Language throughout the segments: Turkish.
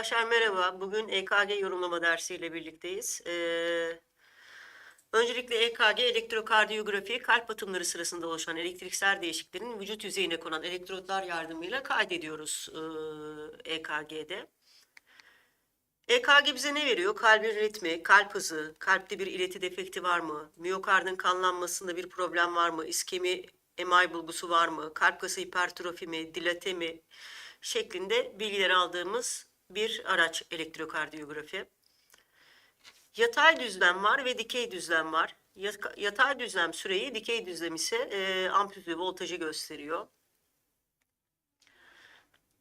Arkadaşlar merhaba. Bugün EKG yorumlama dersiyle birlikteyiz. Ee, öncelikle EKG elektrokardiyografi kalp atımları sırasında oluşan elektriksel değişikliklerin vücut yüzeyine konan elektrotlar yardımıyla kaydediyoruz e, EKG'de. EKG bize ne veriyor? Kalbin ritmi, kalp hızı, kalpte bir ileti defekti var mı? Miyokardın kanlanmasında bir problem var mı? İskemi, MI bulgusu var mı? Kalp kası hipertrofi mi, dilate mi? şeklinde bilgiler aldığımız bir araç elektrokardiyografi. Yatay düzlem var ve dikey düzlem var. Yat- Yatay düzlem süreyi, dikey düzlem ise e, amplitüdü voltajı gösteriyor.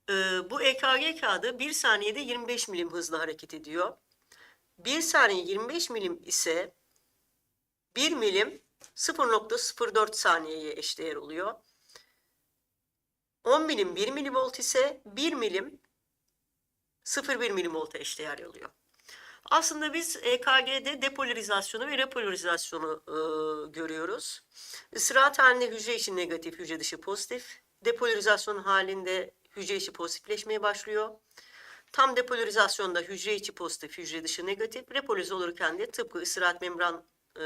E, bu EKG kağıdı 1 saniyede 25 milim hızla hareket ediyor. 1 saniye 25 milim ise 1 milim 0.04 saniyeye eşdeğer oluyor. 10 milim 1 milivolt ise 1 milim 0,1 milivolta eşdeğer oluyor. Aslında biz EKG'de depolarizasyonu ve repolarizasyonu e, görüyoruz. Isırat halinde hücre içi negatif, hücre dışı pozitif. Depolarizasyon halinde hücre içi pozitifleşmeye başlıyor. Tam depolarizasyonda hücre içi pozitif, hücre dışı negatif. Repolarize olurken de tıpkı ısırat membran e,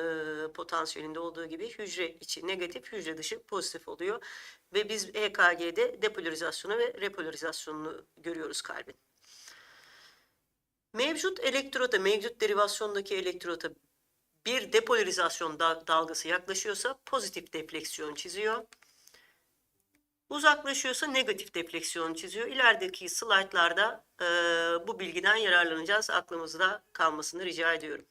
potansiyelinde olduğu gibi hücre içi negatif, hücre dışı pozitif oluyor. Ve biz EKG'de depolarizasyonu ve repolarizasyonunu görüyoruz kalbin. Mevcut elektrota, mevcut derivasyondaki elektrota bir depolarizasyon da- dalgası yaklaşıyorsa pozitif defleksiyon çiziyor. Uzaklaşıyorsa negatif defleksiyon çiziyor. İlerideki slaytlarda e, bu bilgiden yararlanacağız. Aklımızda kalmasını rica ediyorum.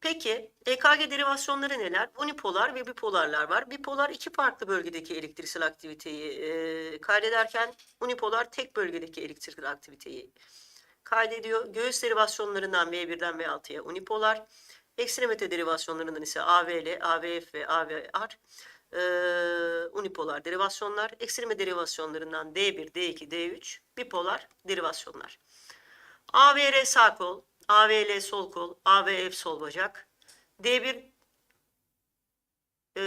Peki EKG derivasyonları neler? Unipolar ve bipolarlar var. Bipolar iki farklı bölgedeki elektriksel aktiviteyi e, kaydederken unipolar tek bölgedeki elektriksel aktiviteyi kaydediyor. Göğüs derivasyonlarından V1'den V6'ya unipolar. Ekstremite derivasyonlarından ise AVL, AVF ve AVR e, unipolar derivasyonlar. Ekstreme derivasyonlarından D1, D2, D3 bipolar derivasyonlar. AVR sağ kol, AVL sol kol, AVF sol bacak. D1 e,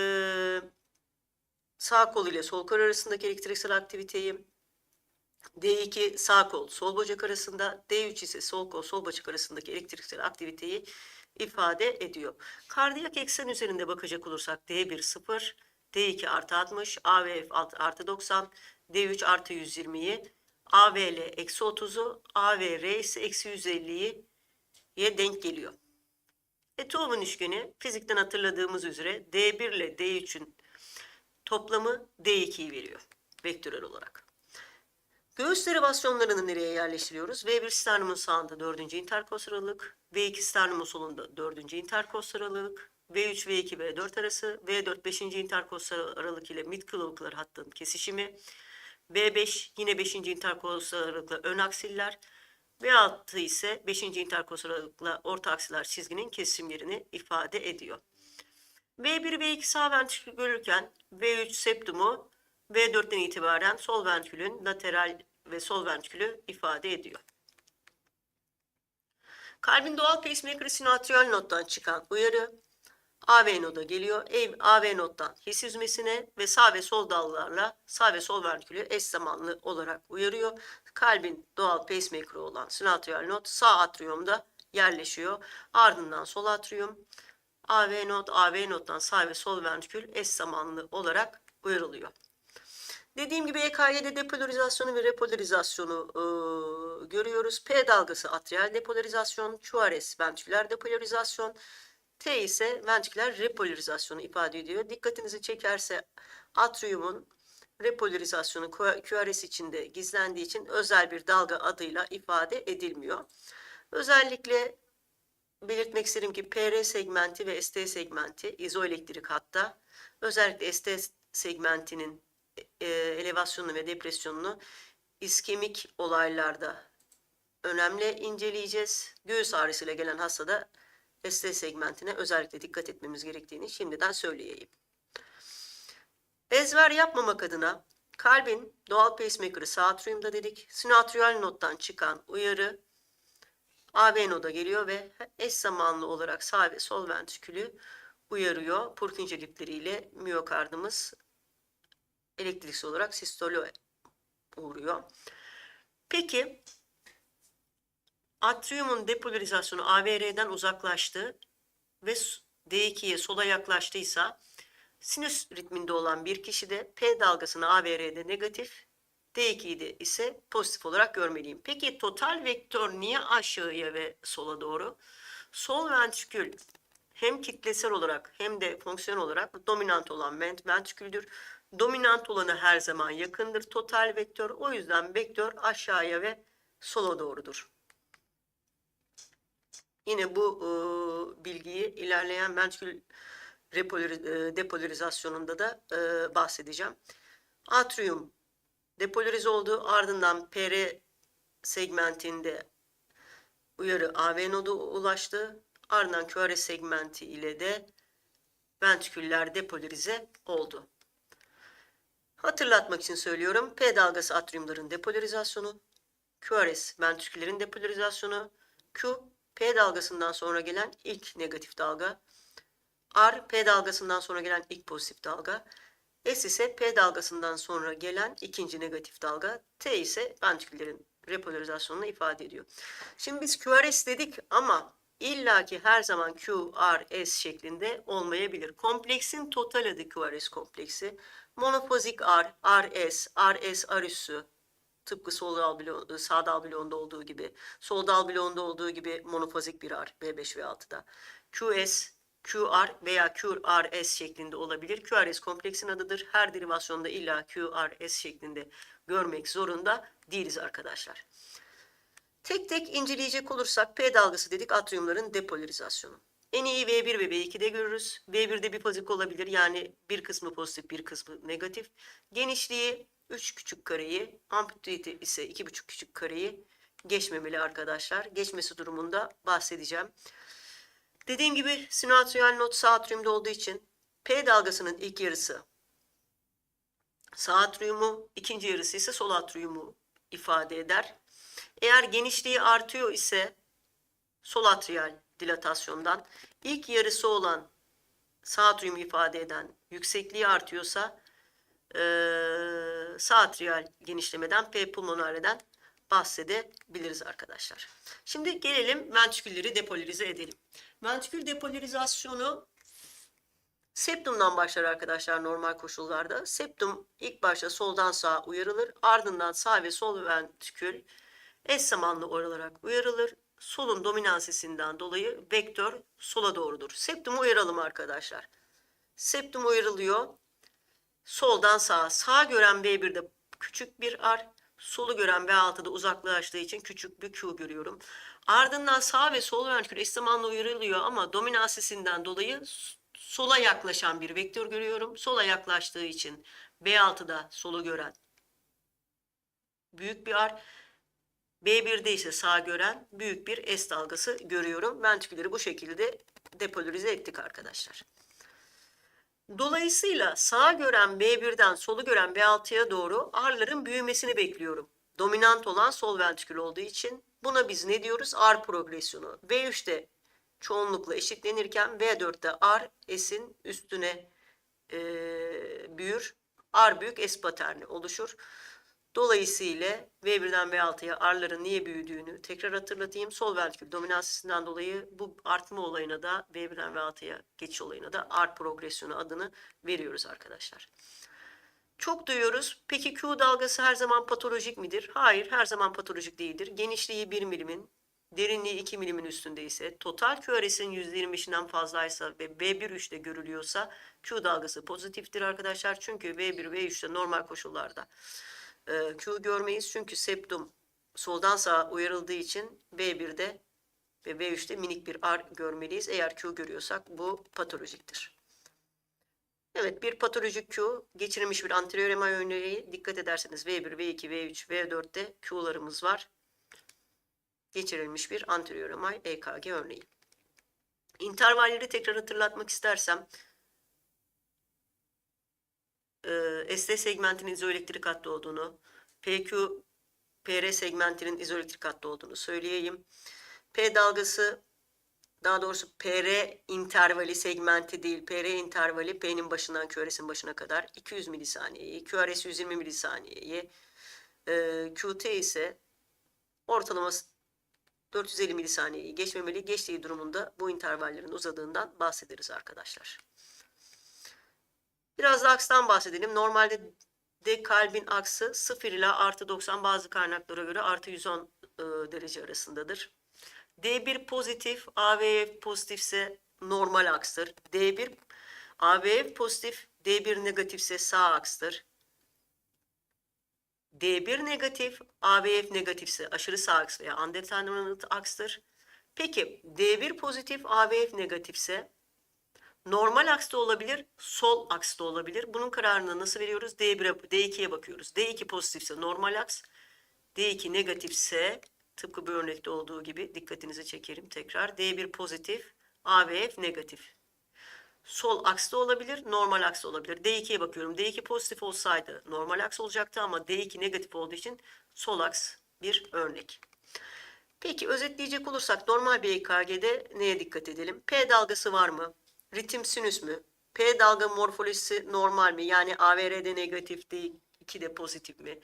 sağ kol ile sol kol arasındaki elektriksel aktiviteyi, D2 sağ kol sol bacak arasında, D3 ise sol kol sol bacak arasındaki elektriksel aktiviteyi ifade ediyor. Kardiyak eksen üzerinde bakacak olursak D1 0, D2 artı 60, AVF artı 90, D3 artı 120'yi, AVL eksi 30'u, AVR ise eksi 150'yi ye denk geliyor. E Tuğ'un üçgeni fizikten hatırladığımız üzere D1 ile D3'ün toplamı D2'yi veriyor vektörel olarak. Göğüs derivasyonlarını nereye yerleştiriyoruz? V1 sternumun sağında 4. interkostal aralık, V2 sternumun solunda 4. interkostal aralık, V3, V2, V4 arası, V4 5. interkostal aralık ile mid kılavuklar hattının kesişimi, V5 yine 5. interkostal aralıkla ön aksiller, V6 ise 5. interkostal aralıkla orta aksiler çizginin kesim yerini ifade ediyor. V1 ve 2 sağ ventrikül görürken V3 septumu V4'ten itibaren sol ventrikülün lateral ve sol ventrikülü ifade ediyor. Kalbin doğal pacemaker sinatriyal nottan çıkan uyarı AV noda geliyor. Ev AV nottan his yüzmesine ve sağ ve sol dallarla sağ ve sol ventrikülü eş zamanlı olarak uyarıyor. Kalbin doğal pacemaker olan sinatriyal not sağ atriyumda yerleşiyor. Ardından sol atriyum AV not, AV nottan sağ ve sol ventrikül eş zamanlı olarak uyarılıyor. Dediğim gibi EKG'de depolarizasyonu ve repolarizasyonu e, görüyoruz. P dalgası atrial depolarizasyon, QRS ventriküler depolarizasyon, T ise ventriküler repolarizasyonu ifade ediyor. Dikkatinizi çekerse atriyumun repolarizasyonu QRS içinde gizlendiği için özel bir dalga adıyla ifade edilmiyor. Özellikle belirtmek isterim ki PR segmenti ve ST segmenti izoelektrik hatta özellikle ST segmentinin e, elevasyonunu ve depresyonunu iskemik olaylarda önemli inceleyeceğiz. Göğüs ağrısıyla gelen hastada ST segmentine özellikle dikkat etmemiz gerektiğini şimdiden söyleyeyim. Ezber yapmamak adına kalbin doğal pacemaker'ı sağ atriumda dedik. Sinatriyal nottan çıkan uyarı AB noda geliyor ve eş zamanlı olarak sağ ve sol ventrikülü uyarıyor. Purkinje lipleriyle miyokardımız elektriksel olarak sistole uğruyor. Peki Atriumun depolarizasyonu AVR'den uzaklaştı ve s- D2'ye sola yaklaştıysa sinüs ritminde olan bir kişide P dalgasını AVR'de negatif, D2'de ise pozitif olarak görmeliyim. Peki total vektör niye aşağıya ve sola doğru? Sol ventrikül hem kitlesel olarak hem de fonksiyon olarak dominant olan vent- ventriküldür. Dominant olanı her zaman yakındır total vektör. O yüzden vektör aşağıya ve sola doğrudur. Yine bu e, bilgiyi ilerleyen repolari- e, depolarizasyonunda da e, bahsedeceğim. Atrium depolarize oldu. Ardından PR segmentinde uyarı AV nodu ulaştı. Ardından QRS segmenti ile de ventriküller depolarize oldu. Hatırlatmak için söylüyorum. P dalgası atriumların depolarizasyonu, QRS ventriküllerin depolarizasyonu, Q P dalgasından sonra gelen ilk negatif dalga, R P dalgasından sonra gelen ilk pozitif dalga, S ise P dalgasından sonra gelen ikinci negatif dalga, T ise ventriküllerin repolarizasyonunu ifade ediyor. Şimdi biz QRS dedik ama illaki her zaman QRS şeklinde olmayabilir. Kompleksin total adı QRS kompleksi. Monofozik R, RS, RS R üssü, tıpkı sol dal bloğu, sağ dal bloğunda olduğu gibi, sol dal bloğunda olduğu gibi monofazik bir R, B5 ve 6'da. QS, QR veya QRS şeklinde olabilir. QRS kompleksin adıdır. Her derivasyonda illa QRS şeklinde görmek zorunda değiliz arkadaşlar. Tek tek inceleyecek olursak P dalgası dedik atriumların depolarizasyonu. En iyi V1 ve V2'de görürüz. V1'de bifazik olabilir yani bir kısmı pozitif bir kısmı negatif. Genişliği 3 küçük kareyi, amplitude ise 2,5 küçük kareyi geçmemeli arkadaşlar. Geçmesi durumunda bahsedeceğim. Dediğim gibi sinüatriyal not sağ atriumda olduğu için P dalgasının ilk yarısı sağ atriumu, ikinci yarısı ise sol atriumu ifade eder. Eğer genişliği artıyor ise sol atriyal dilatasyondan ilk yarısı olan sağ atriumu ifade eden yüksekliği artıyorsa eee sağ atriyal genişlemeden P pulmonariden bahsedebiliriz arkadaşlar. Şimdi gelelim ventrikülleri depolarize edelim. Ventrikül depolarizasyonu septumdan başlar arkadaşlar normal koşullarda. Septum ilk başta soldan sağa uyarılır. Ardından sağ ve sol ventrikül eş zamanlı olarak uyarılır. Solun dominansisinden dolayı vektör sola doğrudur. Septumu uyaralım arkadaşlar. Septum uyarılıyor. Soldan sağa. Sağ gören B1'de küçük bir R. Solu gören B6'da uzaklaştığı için küçük bir Q görüyorum. Ardından sağ ve sol ventrikül eş zamanlı uyarılıyor ama dominansisinden dolayı sola yaklaşan bir vektör görüyorum. Sola yaklaştığı için B6'da solu gören büyük bir R. B1'de ise sağ gören büyük bir S dalgası görüyorum. Ventrikülleri bu şekilde depolarize ettik arkadaşlar. Dolayısıyla sağ gören B1'den solu gören B6'ya doğru R'ların büyümesini bekliyorum. Dominant olan sol ventrikül olduğu için buna biz ne diyoruz? R progresyonu. V3'te çoğunlukla eşitlenirken V4'te R S'in üstüne e, büyür. R büyük S paterni oluşur. Dolayısıyla V1'den V6'ya R'ların niye büyüdüğünü tekrar hatırlatayım. Sol ventrikül dominansisinden dolayı bu artma olayına da V1'den V6'ya geçiş olayına da R progresyonu adını veriyoruz arkadaşlar. Çok duyuyoruz. Peki Q dalgası her zaman patolojik midir? Hayır, her zaman patolojik değildir. Genişliği 1 milimin, derinliği 2 milimin üstünde ise, total QRS'in %25'inden fazlaysa ve V1-3'te görülüyorsa Q dalgası pozitiftir arkadaşlar. Çünkü V1 ve 3'te normal koşullarda e, Q görmeyiz. Çünkü septum soldan sağa uyarıldığı için V1'de ve V3'te minik bir R görmeliyiz. Eğer Q görüyorsak bu patolojiktir. Evet bir patolojik Q geçirilmiş bir anterior örneği dikkat ederseniz V1, V2, V3, V4'te Q'larımız var. Geçirilmiş bir anterior MI EKG örneği. İntervalleri tekrar hatırlatmak istersem e, ST segmentinin izoelektrik hattı olduğunu, PQ PR segmentinin izoelektrik hattı olduğunu söyleyeyim. P dalgası daha doğrusu PR intervali segmenti değil. PR intervali P'nin başından QRS'in başına kadar 200 milisaniyeyi, QRS 120 milisaniyeyi, e, QT ise ortalama 450 milisaniyeyi geçmemeli. Geçtiği durumunda bu intervallerin uzadığından bahsederiz arkadaşlar. Biraz da akstan bahsedelim. Normalde de kalbin aksı 0 ile artı 90 bazı kaynaklara göre artı 110 e, derece arasındadır. D1 pozitif, AVF pozitifse normal akstır. D1 AVF pozitif, D1 negatifse sağ akstır. D1 negatif, AVF negatifse aşırı sağ aks veya undeterminate akstır. Peki D1 pozitif, AVF negatifse normal aks da olabilir, sol aks da olabilir. Bunun kararını nasıl veriyoruz? D1'e, D2'ye bakıyoruz. D2 pozitifse normal aks, D2 negatifse tıpkı bu örnekte olduğu gibi dikkatinizi çekerim tekrar. D1 pozitif, AVF negatif. Sol aks da olabilir, normal aks da olabilir. D2'ye bakıyorum. D2 pozitif olsaydı normal aks olacaktı ama D2 negatif olduğu için sol aks bir örnek. Peki özetleyecek olursak normal bir EKG'de neye dikkat edelim? P dalgası var mı? Ritim sinüs mü? P dalga morfolojisi normal mi? Yani AVR'de negatif değil, 2 de pozitif mi?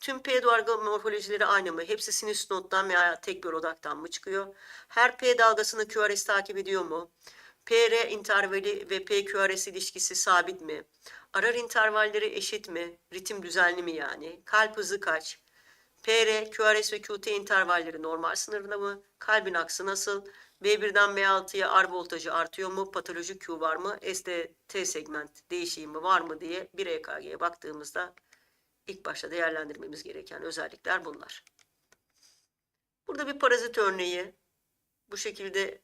Tüm P dalga morfolojileri aynı mı? Hepsi sinüs nottan veya tek bir odaktan mı çıkıyor? Her P dalgasını QRS takip ediyor mu? PR intervali ve PQRS ilişkisi sabit mi? Arar intervalleri eşit mi? Ritim düzenli mi yani? Kalp hızı kaç? PR, QRS ve QT intervalleri normal sınırında mı? Kalbin aksı nasıl? B1'den B6'ya R voltajı artıyor mu? Patolojik Q var mı? ST segment değişimi var mı diye bir EKG'ye baktığımızda ilk başta değerlendirmemiz gereken özellikler bunlar. Burada bir parazit örneği. Bu şekilde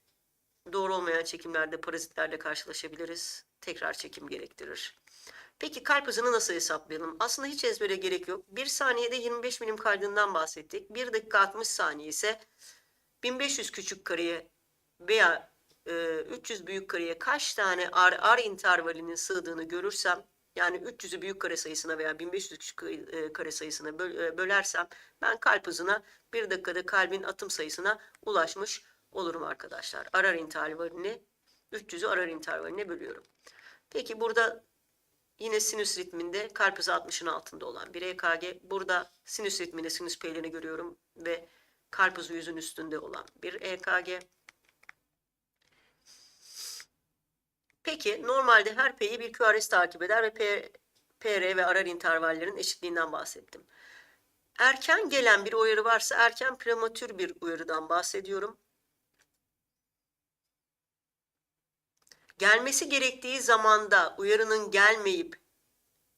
doğru olmayan çekimlerde parazitlerle karşılaşabiliriz. Tekrar çekim gerektirir. Peki kalp hızını nasıl hesaplayalım? Aslında hiç ezbere gerek yok. 1 saniyede 25 milim kaydından bahsettik. 1 dakika 60 saniye ise 1500 küçük kareye veya e, 300 büyük kareye kaç tane R, R intervalinin sığdığını görürsem yani 300'ü büyük kare sayısına veya 1500 küçük e, kare sayısına e, bölersem ben kalp hızına 1 dakikada kalbin atım sayısına ulaşmış olurum arkadaşlar. Arar intervalini 300'ü arar intervaline bölüyorum. Peki burada yine sinüs ritminde kalp hızı 60'ın altında olan bir EKG. Burada sinüs ritminde sinüs P'lerini görüyorum ve kalp hızı 100'ün üstünde olan bir EKG. Peki normalde her P'yi bir QRS takip eder ve P, PR ve arar intervallerin eşitliğinden bahsettim. Erken gelen bir uyarı varsa erken prematür bir uyarıdan bahsediyorum. Gelmesi gerektiği zamanda uyarının gelmeyip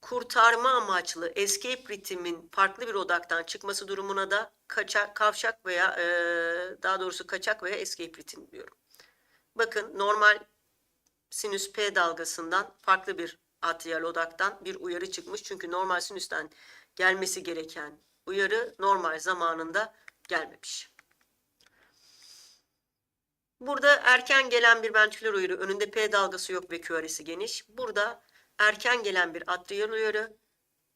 kurtarma amaçlı escape ritmin farklı bir odaktan çıkması durumuna da kaçak, kavşak veya e, daha doğrusu kaçak veya escape ritim diyorum. Bakın normal sinüs P dalgasından farklı bir atriyal odaktan bir uyarı çıkmış. Çünkü normal sinüsten gelmesi gereken uyarı normal zamanında gelmemiş. Burada erken gelen bir ventriküler uyarı, önünde P dalgası yok ve QRS'i geniş. Burada erken gelen bir atriyal uyarı,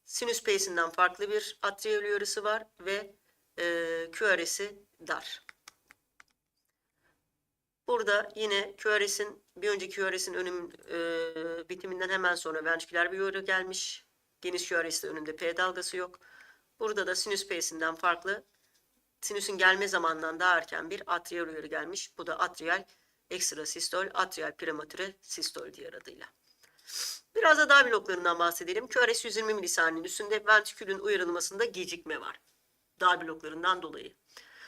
sinüs P'sinden farklı bir atriyal uyarısı var ve e, QRS'i dar. Burada yine QRS'in bir önceki QRS'in önüm e, bitiminden hemen sonra ventriküler bir uyarı gelmiş. Geniş QRS'de önünde P dalgası yok. Burada da sinüs P'sinden farklı sinüsün gelme zamanından daha erken bir atriyal uyarı gelmiş. Bu da atriyal ekstra sistol, atriyal prematüre sistol diğer adıyla. Biraz da dağ bloklarından bahsedelim. QRS 120 milisaniyenin üstünde ventrikülün uyarılmasında gecikme var. Dağ bloklarından dolayı.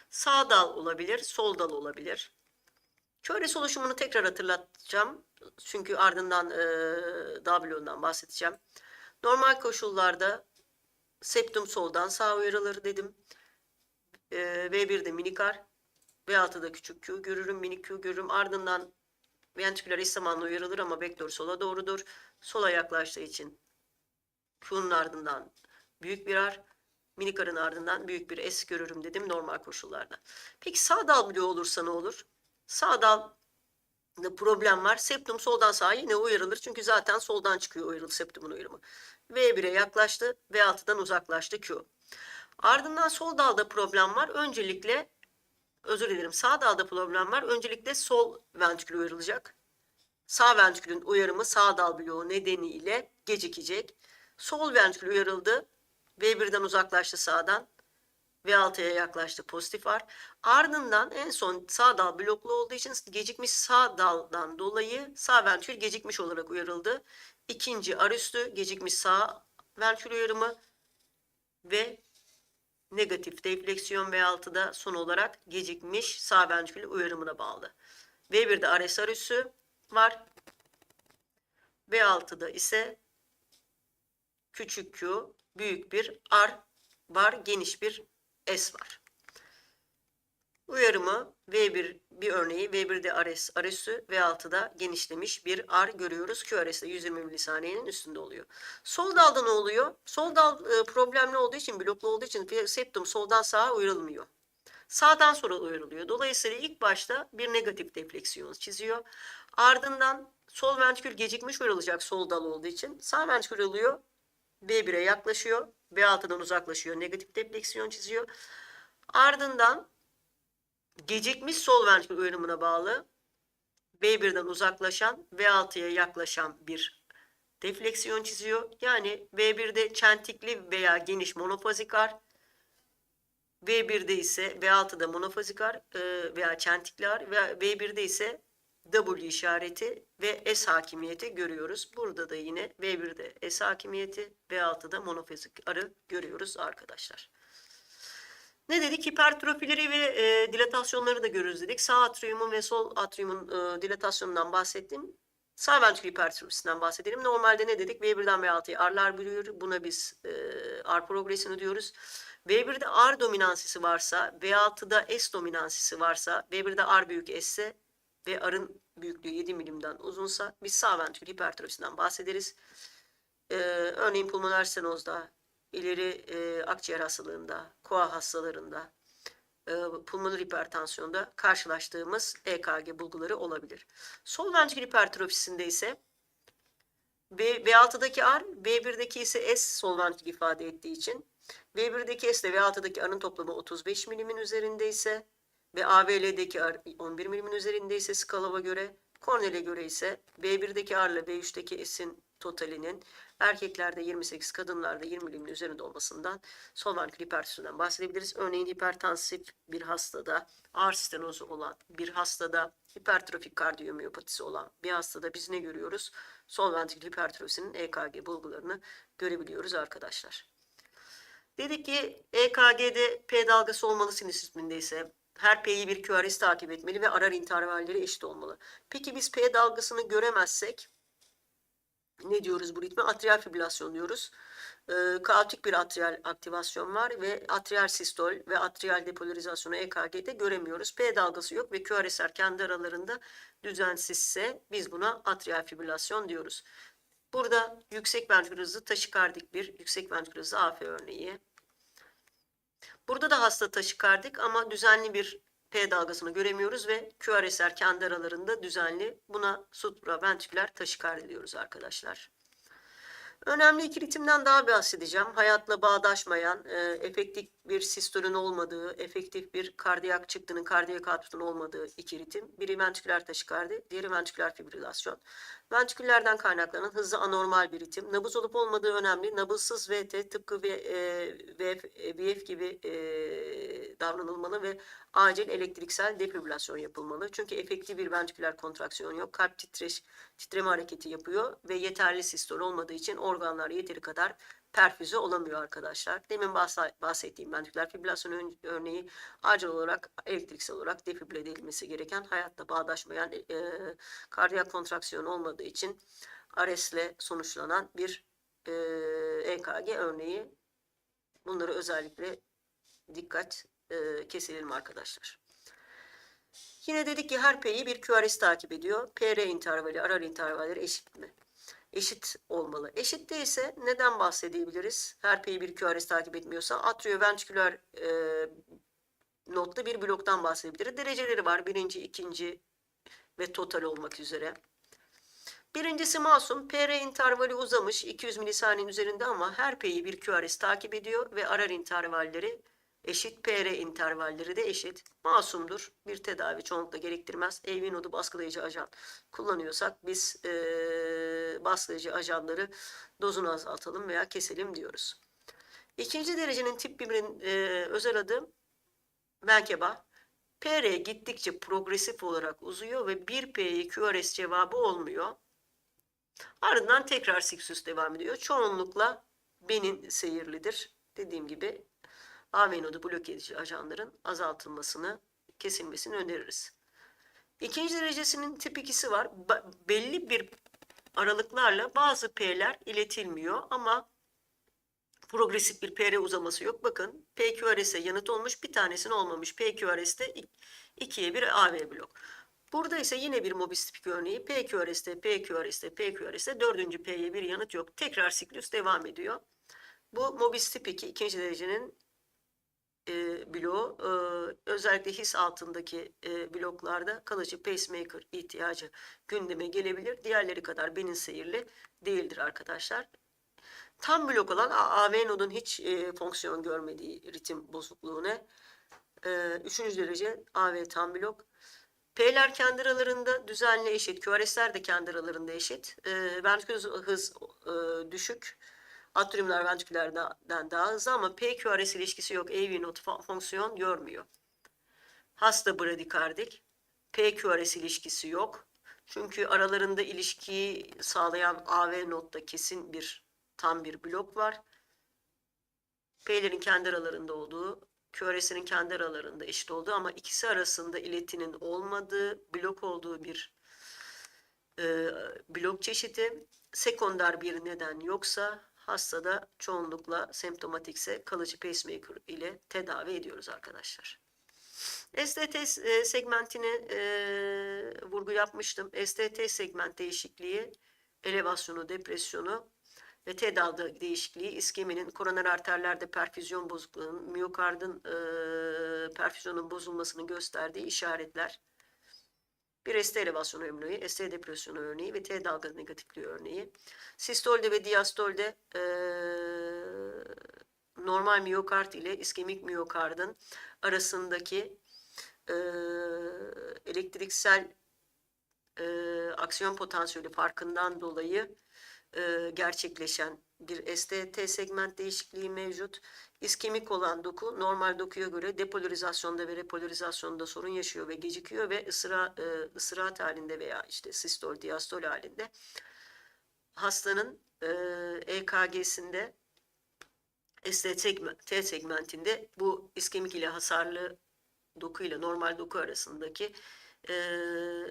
Sağ dal olabilir, sol dal olabilir. QRS oluşumunu tekrar hatırlatacağım. Çünkü ardından e, bloğundan bahsedeceğim. Normal koşullarda septum soldan sağa uyarılır dedim. E, V1'de minikar, V6'da küçük Q görürüm, minik Q görürüm. Ardından ventriküler eş zamanlı uyarılır ama vektör sola doğrudur. Sola yaklaştığı için Q'nun ardından büyük bir R, minikarın ardından büyük bir S görürüm dedim normal koşullarda. Peki sağ bloğu olursa ne olur? Sağ dalda problem var. Septum soldan sağa yine uyarılır. Çünkü zaten soldan çıkıyor uyarılı septumun uyarımı. V1'e yaklaştı. V6'dan uzaklaştı Q. Ardından sol dalda problem var. Öncelikle özür dilerim sağ dalda problem var. Öncelikle sol ventrikül uyarılacak. Sağ ventrikülün uyarımı sağ dal bloğu nedeniyle gecikecek. Sol ventrikül uyarıldı. V1'den uzaklaştı sağdan. V6'ya yaklaştı pozitif R. Ardından en son sağ dal bloklu olduğu için gecikmiş sağ daldan dolayı sağ ventrikül gecikmiş olarak uyarıldı. İkinci R üstü gecikmiş sağ ventrikül uyarımı ve negatif defleksiyon V6'da son olarak gecikmiş sağ ventrikül uyarımına bağlı. V1'de RS üssü var. V6'da ise küçük Q, büyük bir R var, geniş bir S var. Uyarımı V1 bir örneği V1'de RS, RS'ü V6'da genişlemiş bir R görüyoruz. QRS'de 120 milisaniyenin üstünde oluyor. Sol dalda ne oluyor? Sol dal e, problemli olduğu için, bloklu olduğu için septum soldan sağa uyarılmıyor. Sağdan sonra uyarılıyor. Dolayısıyla ilk başta bir negatif defleksiyon çiziyor. Ardından sol ventrikül gecikmiş uyarılacak sol dal olduğu için sağ ventrikül alıyor. V1'e yaklaşıyor. V6'dan uzaklaşıyor. Negatif defleksiyon çiziyor. Ardından gecikmiş sol ventrikül uyarımına bağlı V1'den uzaklaşan V6'ya yaklaşan bir defleksiyon çiziyor. Yani V1'de çentikli veya geniş monofazik ar, V1'de ise V6'da monofazik ar e, veya çentikli ar ve V1'de ise W işareti ve S hakimiyeti görüyoruz. Burada da yine V1'de S hakimiyeti, V6'da monofazik arı görüyoruz arkadaşlar. Ne dedik? Hipertrofileri ve e, dilatasyonları da görürüz dedik. Sağ atriumun ve sol atriumun e, dilatasyonundan bahsettim. Sağ ventrikül hipertrofisinden bahsedelim. Normalde ne dedik? V1'den V6'ya R'lar bölüyor. Buna biz e, R progresini diyoruz. V1'de R dominansisi varsa, V6'da S dominansisi varsa, V1'de R büyük S ise ve R'ın büyüklüğü 7 milimden uzunsa biz sağ ventrikül hipertrofisinden bahsederiz. Ee, örneğin pulmoner stenozda, ileri e, akciğer hastalığında, koa hastalarında, e, pulmoner hipertansiyonda karşılaştığımız EKG bulguları olabilir. Sol ventrikül hipertrofisinde ise V, V6'daki R, V1'deki ise S sol ventrikül ifade ettiği için V1'deki S ile V6'daki R'ın toplamı 35 milimin üzerinde ise ve AVL'deki R 11 milimin üzerinde ise skalava göre, Cornell'e göre ise B1'deki R ile B3'teki S'in totalinin erkeklerde 28, kadınlarda 20 milimin üzerinde olmasından sol ventrikül hipertansiyondan bahsedebiliriz. Örneğin hipertansif bir hastada, ağır stenozu olan bir hastada, hipertrofik kardiyomiyopatisi olan bir hastada biz ne görüyoruz? Sol ventrikül hipertrofisinin EKG bulgularını görebiliyoruz arkadaşlar. Dedik ki EKG'de P dalgası olmalı sinir sisteminde ise her P'yi bir QRS takip etmeli ve arar intervalleri eşit olmalı. Peki biz P dalgasını göremezsek ne diyoruz bu ritme? Atrial fibrilasyon diyoruz. Ee, kaotik bir atrial aktivasyon var ve atrial sistol ve atrial depolarizasyonu EKG'de göremiyoruz. P dalgası yok ve QRS'ler kendi aralarında düzensizse biz buna atrial fibrilasyon diyoruz. Burada yüksek ventrikül hızı taşikardik bir yüksek ventrikül hızı AF örneği. Da hasta taşikardik ama düzenli bir P dalgasını göremiyoruz ve QRS'ler kendi aralarında düzenli. Buna supraventriküler taşikardi diyoruz arkadaşlar. Önemli iki ritimden daha bahsedeceğim. Hayatla bağdaşmayan, e, efektif bir sistolün olmadığı, efektif bir kardiyak çıktının, kardiyak output'un olmadığı iki ritim. Biri ventriküler taşikardi, diğeri ventriküler fibrilasyon. Ventriküllerden kaynaklanan hızlı anormal bir ritim. Nabız olup olmadığı önemli. Nabızsız VT tıpkı v, e, VF, e, VF gibi e, davranılmalı ve acil elektriksel defibrilasyon yapılmalı. Çünkü efektif bir ventriküler kontraksiyon yok. Kalp titreş, titreme hareketi yapıyor ve yeterli sistol olmadığı için organlar yeteri kadar perfüze olamıyor arkadaşlar. Demin bahsettiğim ventriküler fibrilasyon örneği acil olarak elektriksel olarak defibrile edilmesi gereken hayatta bağdaşmayan e, kardiyak kontraksiyon olmadığı için ARES'le sonuçlanan bir e, EKG örneği. Bunları özellikle dikkat e, keselim arkadaşlar. Yine dedik ki her P'yi bir QRS takip ediyor. PR intervali, arar intervalleri eşit mi? Eşit olmalı. Eşit değilse neden bahsedebiliriz? Her P'yi bir QRS takip etmiyorsa atrioventriküler e, notlu bir bloktan bahsedebiliriz. Dereceleri var. Birinci, ikinci ve total olmak üzere. Birincisi masum. PR intervali uzamış. 200 milisaniyenin üzerinde ama her P'yi bir QRS takip ediyor ve arar intervalleri eşit. PR intervalleri de eşit. Masumdur. Bir tedavi çoğunlukla gerektirmez. AV nodu baskılayıcı ajan kullanıyorsak biz e, baskılayıcı ajanları dozunu azaltalım veya keselim diyoruz. İkinci derecenin tip 1'in e, özel adı Menkeba. PR gittikçe progresif olarak uzuyor ve 1P'ye QRS cevabı olmuyor. Ardından tekrar siksus devam ediyor. Çoğunlukla benin seyirlidir. Dediğim gibi AV nodu blok edici ajanların azaltılmasını, kesilmesini öneririz. İkinci derecesinin tip 2'si var. Ba- belli bir aralıklarla bazı P'ler iletilmiyor ama progresif bir PR uzaması yok. Bakın PQRS'e yanıt olmuş bir tanesinin olmamış. PQRS'te 2'ye 1 AV blok. Burada ise yine bir mobis tipik örneği. PQRS'te, PQRS'te, PQRS'te dördüncü P'ye bir yanıt yok. Tekrar siklus devam ediyor. Bu mobis tip 2 ikinci derecenin e, bloğu. E, özellikle his altındaki e, bloklarda kalıcı pacemaker ihtiyacı gündeme gelebilir. Diğerleri kadar benin seyirli değildir arkadaşlar. Tam blok olan AV nodun hiç e, fonksiyon görmediği ritim bozukluğu ne? E, üçüncü derece AV tam blok. P'ler kendi aralarında düzenli eşit. QRS'ler de kendi aralarında eşit. E, ventrikül hız e, düşük. Atriumlar ventriküllerden daha hızlı ama P-QRS ilişkisi yok. AV fon- fonksiyon görmüyor. Hasta bradikardik. P-QRS ilişkisi yok. Çünkü aralarında ilişkiyi sağlayan AV nodda kesin bir tam bir blok var. P'lerin kendi aralarında olduğu, QRS'nin kendi aralarında eşit olduğu ama ikisi arasında iletinin olmadığı, blok olduğu bir e, blok çeşidi. Sekonder bir neden yoksa hastada çoğunlukla semptomatikse kalıcı pacemaker ile tedavi ediyoruz arkadaşlar. STT e, segmentine e, vurgu yapmıştım. STT segment değişikliği, elevasyonu, depresyonu ve T dalga değişikliği iskeminin koroner arterlerde perfüzyon bozukluğunun, miyokardın e, perfüzyonun bozulmasını gösterdiği işaretler. Bir ST elevasyonu örneği, ST depresyonu örneği ve T dalga negatifliği örneği. Sistolde ve diastolde e, normal miyokard ile iskemik miyokardın arasındaki e, elektriksel e, aksiyon potansiyeli farkından dolayı e, gerçekleşen bir STT segment değişikliği mevcut. İskemik olan doku normal dokuya göre depolarizasyonda ve repolarizasyonda sorun yaşıyor ve gecikiyor ve ısıra, e, ısırat halinde veya işte sistol, diastol halinde hastanın e, EKG'sinde ST segmentinde bu iskemik ile hasarlı doku ile normal doku arasındaki e,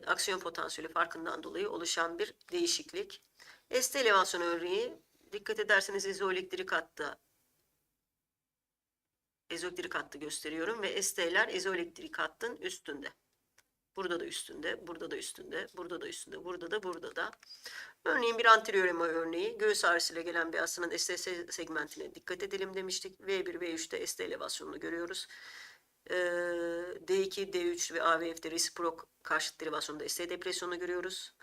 aksiyon potansiyeli farkından dolayı oluşan bir değişiklik. ST elevasyon örneği dikkat ederseniz izoelektrik hatta ezoelektrik hattı gösteriyorum ve ST'ler izoelektrik hattın üstünde. Burada da üstünde, burada da üstünde, burada da üstünde, burada da, burada da. Örneğin bir anterior ema örneği. Göğüs ağrısıyla gelen bir hastanın ST segmentine dikkat edelim demiştik. V1, V3'te ST elevasyonunu görüyoruz. Ee, D2, D3 ve AVF'de resiprok karşıt derivasyonda ST depresyonu görüyoruz.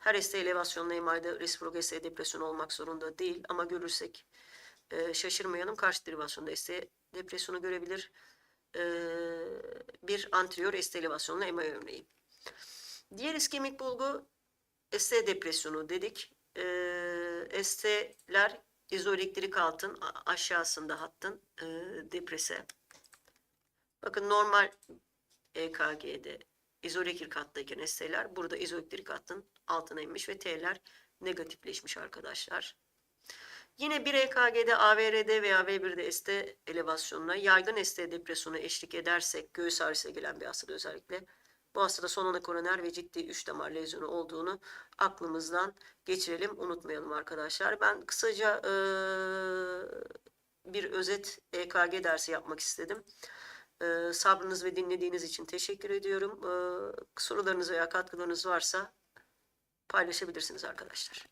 Her ST elevasyonlu MR'de resiprok ST depresyonu olmak zorunda değil ama görürsek e, şaşırmayalım. Karşıt derivasyonda ST depresyonu görebilir. Ee, bir anterior ST elevasyonlu MR örneği. Diğer iskemik bulgu ST depresyonu dedik. Ee, ST'ler izoelektrik altın aşağısında hattın e, deprese. Bakın normal EKG'de izoelektrik hattayken ST'ler burada izoelektrik hattın altına inmiş ve T'ler negatifleşmiş arkadaşlar. Yine bir EKG'de AVRD veya V1'de ST elevasyonuna yaygın ST depresyonu eşlik edersek göğüs ağrısıyla gelen bir hastada özellikle bu hastada sonuna koroner ve ciddi üç damar lezyonu olduğunu aklımızdan geçirelim, unutmayalım arkadaşlar. Ben kısaca eee, bir özet EKG dersi yapmak istedim. Eee, sabrınız ve dinlediğiniz için teşekkür ediyorum. Eee, sorularınız veya katkılarınız varsa paylaşabilirsiniz arkadaşlar.